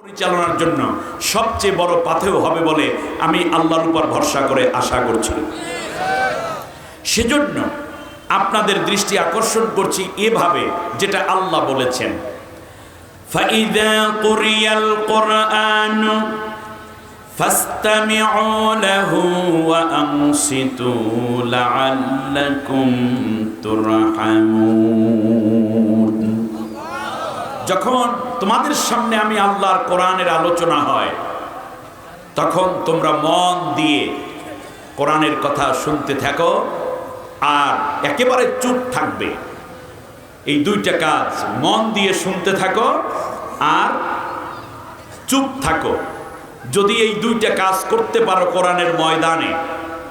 পরিচালনার জন্য সবচেয়ে বড় পাথেও হবে বলে আমি আল্লাহর উপর ভরসা করে আশা করছি সেজন্য আপনাদের দৃষ্টি আকর্ষণ করছি এভাবে যেটা আল্লাহ বলেছেন فإذا قرئ القرآن فاستمعوا له وأنصتوا لعلكم ترحمون যখন তোমাদের সামনে আমি আল্লাহর কোরআনের আলোচনা হয়। তখন তোমরা মন দিয়ে কোরআনের কথা শুনতে থাকো আর একেবারে চুপ থাকবে। এই দুইটা কাজ মন দিয়ে শুনতে থাকো আর চুপ থাকো। যদি এই দুইটা কাজ করতে পারো কোরআনের ময়দানে,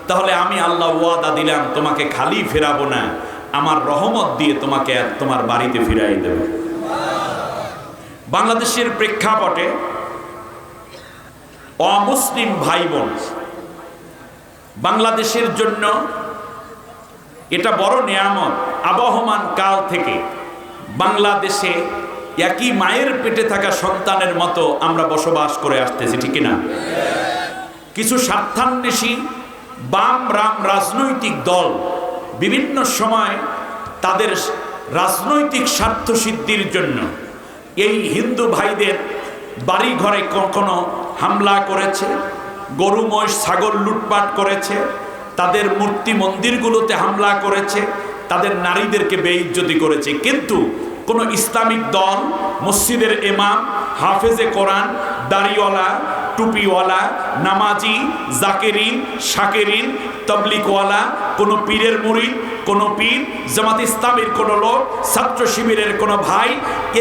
তাহলে আমি আল্লাহ ওয়াদা দিলাম, তোমাকে খালি ফেরাবো না। আমার রহমত দিয়ে তোমাকে তোমার বাড়িতে ফিরাই দেব। বাংলাদেশের প্রেক্ষাপটে অমুসলিম ভাই বোন বাংলাদেশের জন্য এটা বড় নিয়ামত। আবহমান কাল থেকে বাংলাদেশে একই মায়ের পেটে থাকা সন্তানের মতো আমরা বসবাস করে আসতেছি, ঠিক না কিছু স্বার্থান্বেষী বাম রাম রাজনৈতিক দল বিভিন্ন সময় তাদের রাজনৈতিক স্বার্থ সিদ্ধির জন্য এই হিন্দু ভাইদের বাড়ি ঘরে কখনো হামলা করেছে? গরু, মহিষ, ছাগল লুটপাট করেছে? তাদের মূর্তি মন্দিরগুলোতে হামলা করেছে? তাদের নারীদেরকে বেইজ্জতি করেছে? কিন্তু কোনো ইসলামিক দল, মসজিদের এমাম হাফেজে কোরআন, দাড়িওয়ালা টুপিওয়ালা, নামাজি, জাকেরিন, শাকেরিন তবলিকওয়ালা কোনো পীরের মুরিদ, কোনো পীর, জামাত ইসলামের কোনো লোক, ছাত্র শিবিরের কোনো ভাই,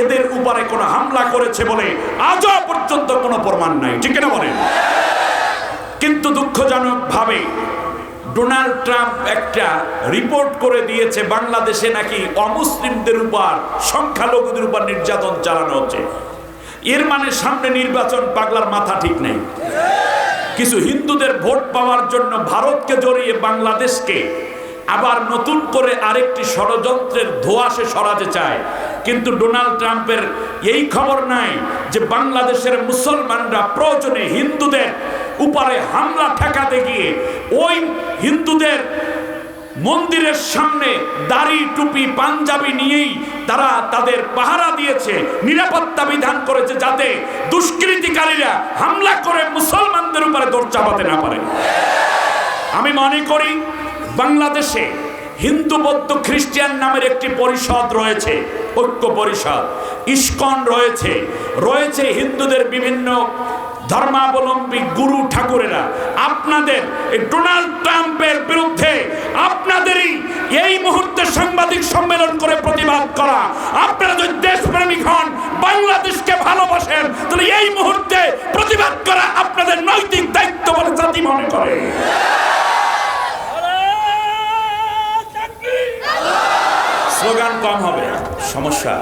এদের উপরে কোনো হামলা করেছে বলে আজও পর্যন্ত কোনো প্রমাণ নাই। ঠিক না বলেন? কিন্তু দুঃখজনকভাবে ডোনাল্ড ট্রাম্প একটা রিপোর্ট করে দিয়েছে, বাংলাদেশে নাকি অমুসলিমদের উপর, সংখ্যালঘুদের উপর নির্যাতন চালানো হচ্ছে। এর মানে সামনে নির্বাচন পাগলার মাথা ঠিক নেই। কিছু হিন্দুদের ভোট পাওয়ার জন্য ভারতকে জড়িয়ে বাংলাদেশকে আবার নতুন করে আরেকটি ষড়যন্ত্রের ধোয়াশে সরাতে চায়। কিন্তু ডোনাল্ড ট্রাম্পের এই খবর নাই যে বাংলাদেশের মুসলমানরা প্রয়োজনে হিন্দুদের উপরে হামলা ঠেকাতে গিয়ে ওই হিন্দুদের মন্দিরের সামনে দাড়ি, টুপি, পাঞ্জাবি নিয়েই তারা তাদের পাহারা দিয়েছে, নিরাপত্তা বিধান করেছে যাতে দুষ্কৃতিকারীরা হামলা করে মুসলমানদের উপরে দৌড় চাপাতে না পারে। আমি মনে করি বাংলাদেশে হিন্দু, বৌদ্ধ, খ্রিস্টান নামের একটি পরিষদ রয়েছে, ঐক্য পরিষদ। ইস্কন রয়েছে। রয়েছে হিন্দুদের বিভিন্ন ধর্মাবলম্বী গুরু ঠাকুরেরা, আপনাদের এই ডোনাল্ড ট্রাম্পের বিরুদ্ধে আপনাদেরই এই মুহূর্তে সাংবাদিক সম্মেলন করে প্রতিবাদ করা। আপনারা যদি দেশপ্রেমিক হন, বাংলাদেশকে ভালোবাসেন, তাহলে এই মুহূর্তে প্রতিবাদ করা আপনাদের নৈতিক দায়িত্ব বলে জাতি মনে করে। স্লোগান কম হবে, সমস্যা।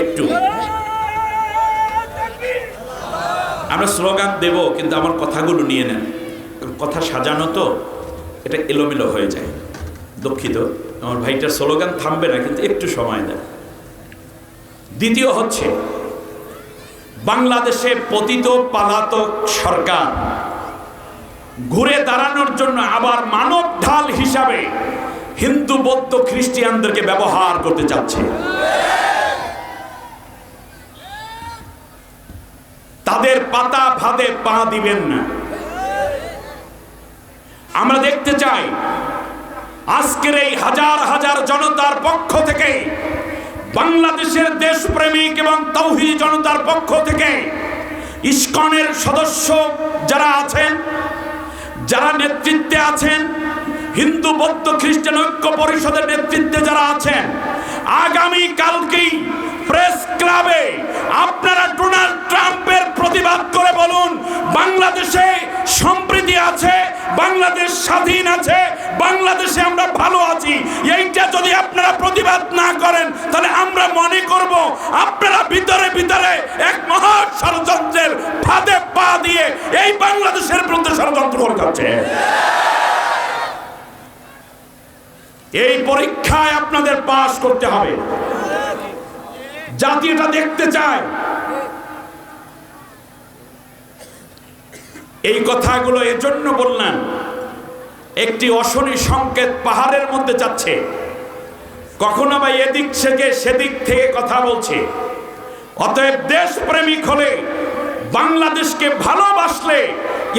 একটু। আমরা স্লোগান দেব, কিন্তু আমার কথাগুলো নিয়ে নেন। কথা সাজানো তো, এটা এলোমেলো হয়ে যায়। দুঃখিত, আমার ভাইটার স্লোগান থামবে না, কিন্তু একটু সময় দেয় দ্বিতীয় হচ্ছে, বাংলাদেশে পতিত পালাতক সরকার ঘুরে দাঁড়ানোর জন্য আবার মানব ঢাল হিসাবে হিন্দু, বৌদ্ধ, খ্রিস্টিয়ানদেরকে ব্যবহার করতে চাচ্ছে। তাদের পাতা ভাদে পা দিবেন না। আমরা দেখতে চাই, আজকের এই হাজার হাজার জনতার পক্ষ থেকে, বাংলাদেশের দেশপ্রেমিক এবং তৌহি জনতার পক্ষ থেকে, ইস্কনের সদস্য যারা আছেন, যারা নেতৃত্বে আছেন, হিন্দু, বৌদ্ধ, খ্রিস্টান ঐক্য পরিষদের নেতৃত্বে যারা আছেন আগামী কালকেই প্রেস ক্লাবে আপনারা ডোনাল্ড ট্রাম্পের প্রতিবাদ করে বলুন, বাংলাদেশে সম্প্রীতি আছে, বাংলাদেশ স্বাধীন আছে, বাংলাদেশে আমরা ভালো আছি। এইটা যদি আপনারা প্রতিবাদ না করেন, তাহলে আমরা মনে করব আপনারা ভিতরে ভিতরে এক মহা ষড়যন্ত্রের ফাঁদে পা দিয়ে এই বাংলাদেশের বিরুদ্ধে ষড়যন্ত্র করে যাচ্ছে। এই পরীক্ষায় আপনাদের পাশ করতে হবে। জাতি এটা দেখতে চায়। এই কথাগুলো এজন্য বললাম, একটি অশনি সংকেত পাহাড়ের মধ্যে যাচ্ছে। কখনো বা এদিক থেকে সেদিক থেকে কথা বলছে। অতএব দেশপ্রেমিক হলে, বাংলাদেশকে ভালোবাসলে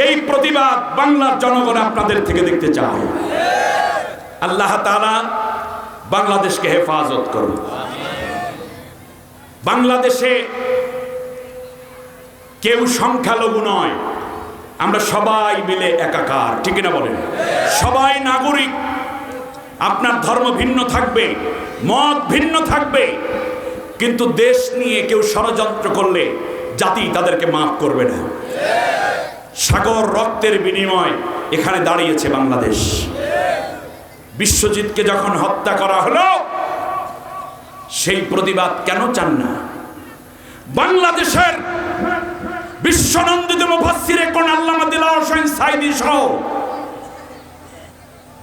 এই প্রতিবাদ বাংলার জনগণ আপনাদের থেকে দেখতে চায়। আল্লাহ তালা বাংলাদেশকে হেফাজত করুন। বাংলাদেশে কেউ সংখ্যালঘু নয়। আমরা সবাই মিলে একাকার, ঠিক না বলেন? সবাই নাগরিক। আপনার ধর্ম ভিন্ন থাকবে, মত ভিন্ন থাকবে, কিন্তু দেশ নিয়ে কেউ ষড়যন্ত্র করলে জাতি তাদেরকে মাফ করবে না। সাগর রক্তের বিনিময় এখানে দাঁড়িয়েছে বাংলাদেশ। বিশ্বজিৎকে যখন হত্যা করা হলো সেই প্রতিবাদ কেন চান না? বাংলাদেশের বিশ্বনন্দিত মুফাসসিরে কোন আল্লামা দিলাওয়ার হোসেন সাইদি সহ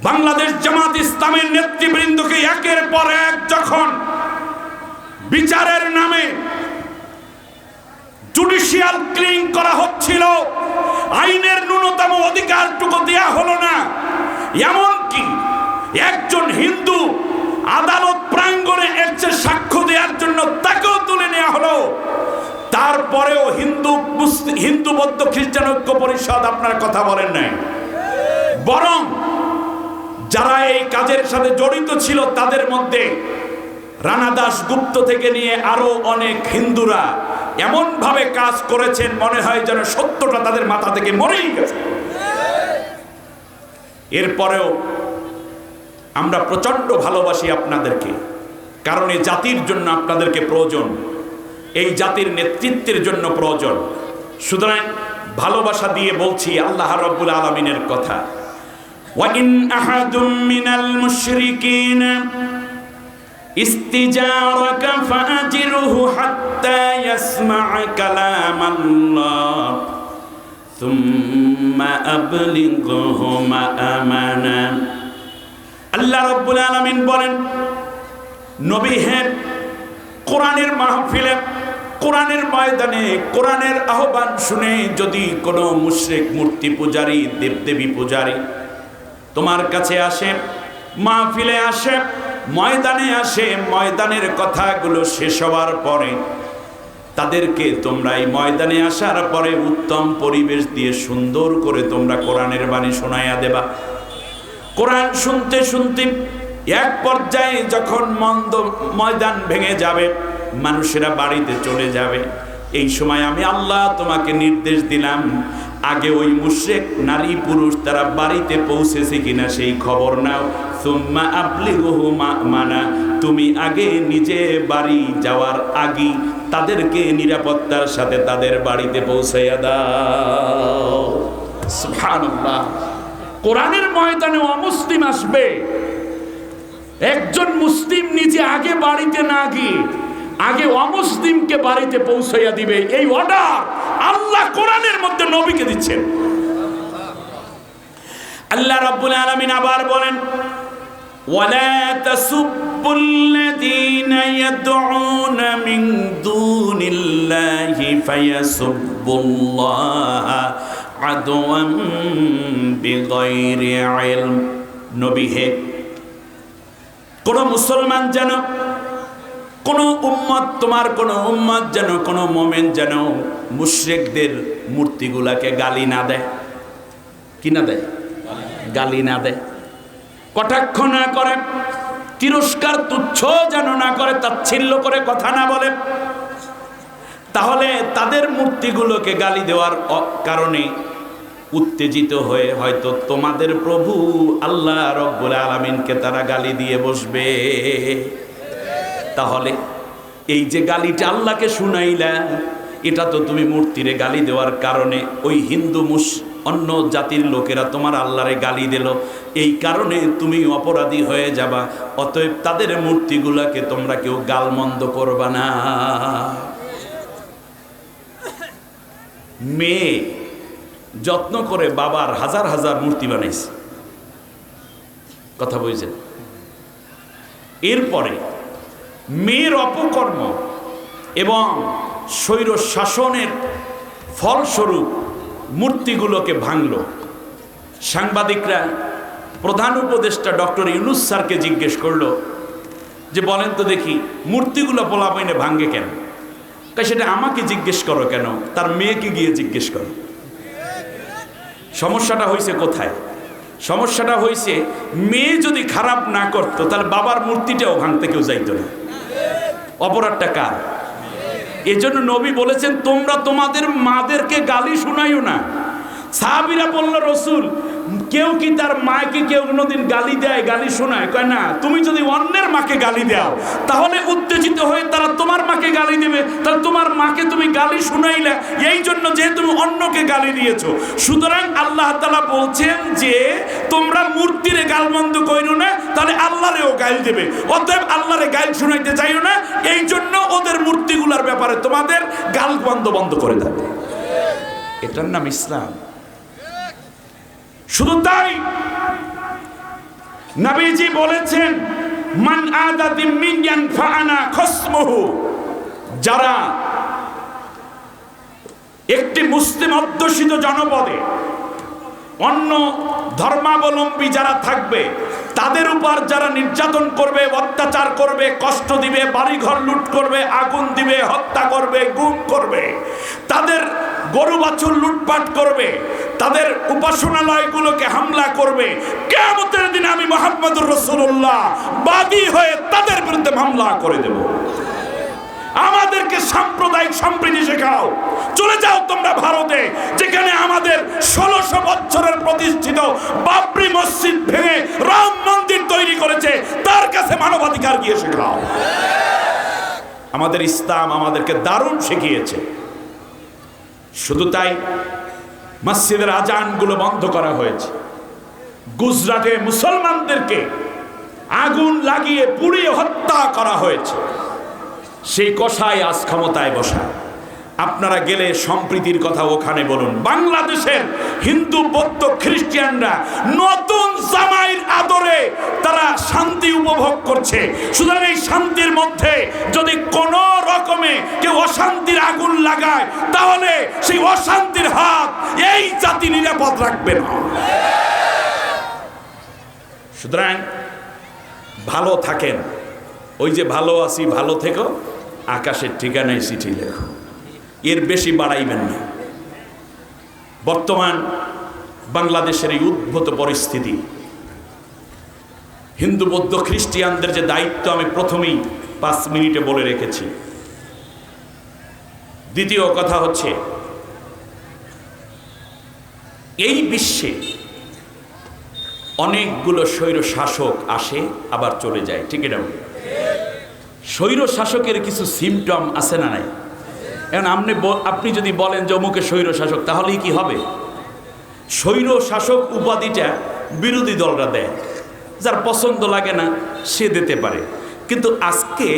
বাংলাদেশ জামাত ইসলামের নেতৃবৃন্দকে একের পর এক যখন বিচারের নামে জুডিশিয়াল ক্লিন করা হচ্ছিল, আইনের ন্যূনতম অধিকারটুকু দেয়া হলো না, এমনকি একজন হিন্দু আদালত প্রাঙ্গণে এর চেয়ে সাক্ষ্য দেওয়ার জন্য তাকেও তুলে নেওয়া হলো। তারপরেও হিন্দু হিন্দু বৌদ্ধ খ্রিস্টান ঐক্য পরিষদ আপনার কথা বলেন নাই। বরং যারা এই কাজের সাথে জড়িত ছিল, তাদের মধ্যে রানা দাস গুপ্ত থেকে নিয়ে আরও অনেক হিন্দুরা এমন ভাবে কাজ করেছেন, মনে হয় যেন সত্যটা তাদের মাথা থেকে মরেই গেছে। এরপরেও আমরা প্রচণ্ড ভালোবাসি আপনাদেরকে। কারণ এই জাতির জন্য আপনাদেরকে প্রয়োজন এই জাতির নেতৃত্বের জন্য প্রয়োজন সুতরাং ভালোবাসা দিয়ে বলছি আল্লাহ রব্বুল আলমিনের কথা وإن أحد من المشركين استجارك فأجره حتى يسمع كلام الله ثم أبلغه مأمنا আল্লাহ রব্বুল আলমিন বলেন নবী হ্যাঁ কোরআনের মাহফিলে, কোরআনের ময়দানে, কোরআনের আহ্বান শুনে যদি কোনো মুশরিক মূর্তি পূজারী, দেবদেবী পূজারী তোমার কাছে আসে, মাহফিলে আসে, ময়দানে আসে, ময়দানের কথাগুলো শেষ হওয়ার পরে তাদেরকে তোমরা এই ময়দানে আসার পরে উত্তম পরিবেশ দিয়ে সুন্দর করে তোমরা কোরআনের বাণী শোনাইয়া দেবা। কোরআন শুনতে শুনতে এক পর্যায়ে যখন মন্দ ময়দান ভেঙে যাবে, মানুষেরা বাড়িতে চলে যাবে। এই সময় আমি আল্লাহ তোমাকে নির্দেশ দিলাম, আগে ওই মুশেক নারী পুরুষ তারা বাড়িতে পৌঁছেছে কিনা সেই খবর নাও। সুম্মা আপলি মানা, তুমি আগে নিজে বাড়ি যাওয়ার আগে তাদেরকে নিরাপত্তার সাথে তাদের বাড়িতে পৌঁছাইয়া দাও। কোরআনের ময়দানে অমুসলিম আসবে। একজন মুসলিম নিজে আগে বাড়িতে না গিয়ে, আগে অমুসলিমকে বাড়িতে পৌঁছাইয়া দিবে, এই অর্ডার আল্লাহ কোরআনের মধ্যে নবীকে দিচ্ছেন। আল্লাহ রাব্বুল আলামিন আবার বলেন, ওয়ালা তাসুবুল্লাযীনা ইয়াদউনা মিন দুনিল্লাহি ফায়াসুবুল্লাহা আদওয়ান বিগাইরি ইলম। নবী হে কোন মুসলমান যেন, কোন উম্মত তোমার, কোন উম্মত যেন, কোন মোমেন যেন মুশ্রেকদের মূর্তিগুলাকে গালি না দেয়। কি না দেয়? গালি না দেয়। কটাক্ষ না করে, তিরস্কার তুচ্ছ যেন না করে, তাচ্ছিল্য করে কথা না বলে। তাহলে তাদের মূর্তিগুলোকে গালি দেওয়ার কারণে উত্তেজিত হয়ে হয়তো তোমাদের প্রভু আল্লাহ রব্বুল আলমিনকে তারা গালি দিয়ে বসবে। তাহলে এই যে গালিটা আল্লাহকে শুনাইলা, এটা তো তুমি মূর্তিরে গালি দেওয়ার কারণে ওই হিন্দু মুস, অন্য জাতির লোকেরা তোমার আল্লাহরে গালি দিল। এই কারণে তুমি অপরাধী হয়ে যাবা, অতএব তাদের মূর্তিগুলাকে তোমরা কেউ গালমন্দ করবা না। মেয়ে যত্ন করে বাবার হাজার হাজার মূর্তি বানাইছে। কথা বলছেন এরপরে মেয়ের অপকর্ম এবং স্বৈর শাসনের ফলস্বরূপ মূর্তিগুলোকে ভাঙল। সাংবাদিকরা প্রধান উপদেষ্টা ডক্টর ইউনুস স্যারকে জিজ্ঞেস করল যে, বলেন তো দেখি, মূর্তিগুলো পোলাপাইনে ভাঙ্গে কেন? সেটা আমাকে জিজ্ঞেস করো কেন? তার মেয়েকে গিয়ে জিজ্ঞেস করো। সমস্যাটা হয়েছে কোথায়? সমস্যাটা হয়েছে মেয়ে যদি খারাপ না করতো, তাহলে বাবার মূর্তিটাও ভাঙতে কেউ যাইতো না। অপরাধটা কার? এজন্য নবী বলেছেন, তোমরা তোমাদের মাদেরকে গালি শুনাইও না। সাহাবিরা বলল, রসুল, কেউ কি তার মাকে কেউ কোনোদিন গালি দেয়, গালি শোনায়? কয়, না, তুমি যদি অন্যের মাকে গালি দাও, তাহলে উত্তেজিত হয়ে তারা তোমার মাকে গালি দেবে। তাহলে তোমার মাকে তুমি গালি শুনাইলে, এই জন্য যে তুমি অন্যকে গালি দিয়েছ। সুতরাং আল্লাহ তালা বলছেন যে, তোমরা মূর্তিরে গালমন্দ কইরো না, তাহলে আল্লাহরেও গাইল দেবে। অতএব আল্লাহরে গাইল শুনাইতে চাইও না, এই জন্য ওদের মূর্তিগুলার ব্যাপারে তোমাদের গাল বন্ধ বন্ধ করে দেবে এটার নাম ইসলাম। শুধু তাই নবীজি বলেছেন মান আদাতি মিনয়ান ফাআনা খসমুহু। যারা একটি মুসলিম অধ্যুষিত জনপদে অন্য ধর্মাবলম্বী যারা থাকবে, তাদের উপর যারা নির্যাতন করবে, অত্যাচার করবে, কষ্ট দিবে, বাড়িঘর লুট করবে, আগুন দিবে, হত্যা করবে, গুম করবে, তাদের গরু বাছুর লুটপাট করবে তাদের উপাসনালয়গুলোকে হামলা করবে। কেমতের দিনে আমি মোহাম্মদুর রসুল্লাহ বাদী হয়ে তাদের বিরুদ্ধে মামলা করে দেব। আমাদেরকে সাম্প্রদায়িক সম্প্রীতি শেখাও। চলে যাও তোমরা ভারতে, যেখানে আমাদের ষোলোশো বছরের প্রতিষ্ঠিত বাবরি মসজিদ ভেঙে রাম মন্দির তৈরি করেছে। তার কাছে মানবাধিকার গিয়ে শেখাও। আমাদের ইসলাম আমাদেরকে দারুণ শিখিয়েছে। শুধু তাই মসজিদের আজানগুলো বন্ধ করা হয়েছে। গুজরাটে মুসলমানদেরকে আগুন লাগিয়ে পুড়িয়ে হত্যা করা হয়েছে। সেই কষাই আজ ক্ষমতায় বসা। আপনারা গেলে সম্প্রীতির কথা ওখানে বলুন। বাংলাদেশের হিন্দু, বৌদ্ধ খ্রিস্টিয়ানরা নতুন জামাইয়ের আদরে তারা শান্তি উপভোগ করছে। সুতরাং এই শান্তির মধ্যে যদি কোন রকমে কেউ অশান্তির আগুন লাগায়, তাহলে সেই অশান্তির হাত এই জাতি নিরাপদ রাখবে না। সুতরাং ভালো থাকেন। ওই যে ভালো আছি, ভালো থেকো। আকাশের ঠিকানায় চিঠি লেখো। এর বেশি বাড়াইবেন না। বর্তমান বাংলাদেশের এই উদ্ভূত পরিস্থিতি, হিন্দু, বৌদ্ধ, খ্রিস্টিয়ানদের যে দায়িত্ব আমি প্রথমেই পাঁচ মিনিটে বলে রেখেছি। দ্বিতীয় কথা হচ্ছে এই বিশ্বে অনেকগুলো স্বৈর শাসক আসে, আবার চলে যায়। ঠিক এটা স্বৈর শাসকের কিছু সিমটম আছে না নাই? এখন আপনি আপনি যদি বলেন যে অমুকে স্বৈর শাসক তাহলেই কি হবে? স্বৈর শাসক উপাধিটা বিরোধী দলরা দেয়। যার পছন্দ লাগে না, সে দিতে পারে। কিন্তু আজকে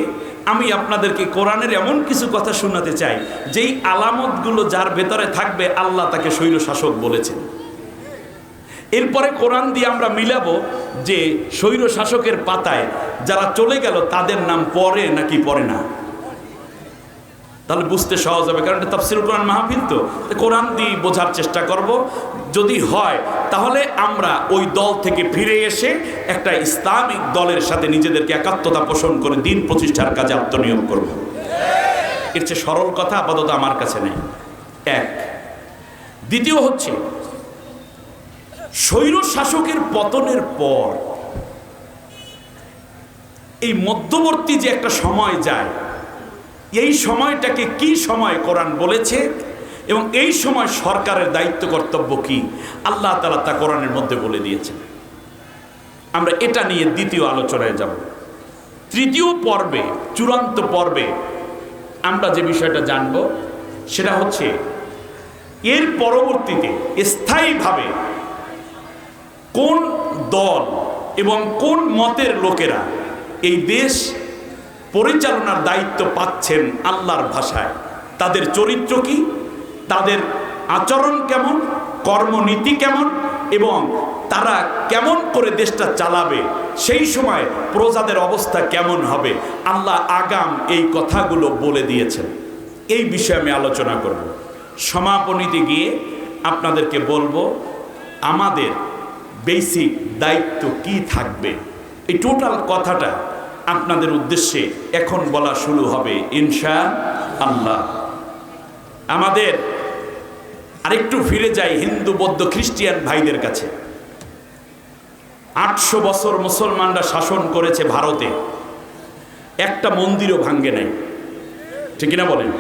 আমি আপনাদেরকে কোরআনের এমন কিছু কথা শোনাতে চাই, যেই আলামতগুলো যার ভেতরে থাকবে আল্লাহ তাকে স্বৈর শাসক বলেছেন। এরপরে কোরআন দিয়ে আমরা মিলাবো যে স্বৈর শাসকের পাতায় যারা চলে গেল তাদের নাম পরে নাকি পরে না। তাহলে বুঝতে সহজ হবে, কারণ এটা তাফসির কোরআন মাহফিল তো কোরআন দিয়ে বোঝার চেষ্টা করব, যদি হয় তাহলে আমরা ওই দল থেকে ফিরে এসে একটা ইসলামিক দলের সাথে নিজেদেরকে একাত্মতা পোষণ করে দিন প্রতিষ্ঠার কাজে আত্মনিয়োগ করব। এর চেয়ে সরল কথা আপাতত আমার কাছে নেই। এক, দ্বিতীয় হচ্ছে, স্বৈর শাসকের পতনের পর এই মধ্যবর্তী যে একটা সময় যায়, এই সময়টাকে কি সময় কোরআন বলেছে? এবং এই সময় সরকারের দায়িত্ব কর্তব্য কি? আল্লাহ তালা তা কোরআনের মধ্যে বলে দিয়েছেন। আমরা এটা নিয়ে দ্বিতীয় আলোচনায় যাব। তৃতীয় পর্বে, চূড়ান্ত পর্বে আমরা যে বিষয়টা জানব, সেটা হচ্ছে এর পরবর্তীতে স্থায়ীভাবে কোন দল এবং কোন মতের লোকেরা এই দেশ পরিচালনার দায়িত্ব পাচ্ছেন আল্লাহর ভাষায়, তাদের চরিত্র কি? তাদের আচরণ কেমন, কর্মনীতি কেমন এবং তারা কেমন করে দেশটা চালাবে, সেই সময় প্রজাদের অবস্থা কেমন হবে, আল্লাহ আগাম এই কথাগুলো বলে দিয়েছেন। এই বিষয়ে আমি আলোচনা করব। সমাপনীতে গিয়ে আপনাদেরকে বলব, আমাদের বেসিক দায়িত্ব কি থাকবে? এই টোটাল কথাটা আপনাদের উদ্দেশ্যে এখন বলা শুরু হবে, ইনশা আল্লাহ। আমাদের আরেকটু ফিরে যাই হিন্দু, বৌদ্ধ, খ্রিস্টিয়ান ভাইদের কাছে। আটশো বছর মুসলমানরা শাসন করেছে ভারতে। একটা মন্দিরও ভাঙ্গে নাই। ঠিক কিনা বলেন?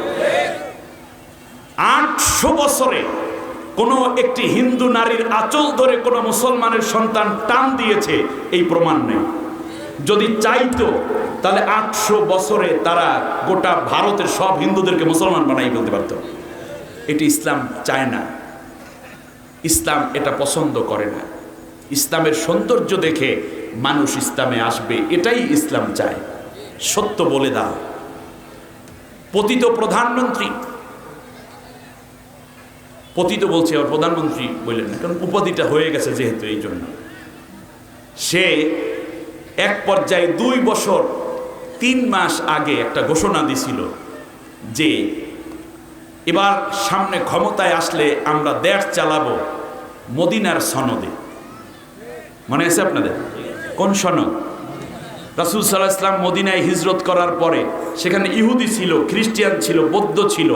আটশো বছরে কোনো একটি হিন্দু নারীর আঁচল ধরে কোনো মুসলমানের সন্তান টান দিয়েছে, এই প্রমাণ নেই। যদি চাইতো, তাহলে আটশো বছরে তারা গোটা ভারতের সব হিন্দুদেরকে মুসলমান বানাই ফেলতে পারত। এটি ইসলাম চায় না। ইসলাম এটা পছন্দ করে না। ইসলামের সৌন্দর্য দেখে মানুষ ইসলামে আসবে, এটাই ইসলাম চায়। সত্য বলে দাও। পতিত প্রধানমন্ত্রী। পতিত বলছে, আবার প্রধানমন্ত্রী বললেন না, কারণ উপাধিটা হয়ে গেছে যেহেতু এই জন্য। সে এক পর্যায়ে দুই বছর তিন মাস আগে একটা ঘোষণা দিছিল যে এবার সামনে ক্ষমতায় আসলে আমরা দেশ চালাবো মদিনার সনদে। মনে আছে আপনাদের? কোন সনদ? রাসুল সাল্লাহ ইসলাম মদিনায় হিজরত করার পরে সেখানে ইহুদি ছিল খ্রিস্টিয়ান ছিল, বৌদ্ধ ছিল,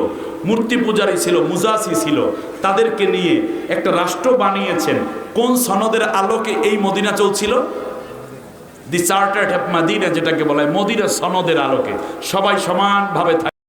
মূর্তি পূজারী ছিল, মুজাসি ছিল। তাদেরকে নিয়ে একটা রাষ্ট্র বানিয়েছেন। কোন সনদের আলোকে এই মদিনা চলছিল? দি চার্টার্ড অফ মাদিনা যেটাকে বলা হয় মদিনা সনদের আলোকে। সবাই সমানভাবে থাকে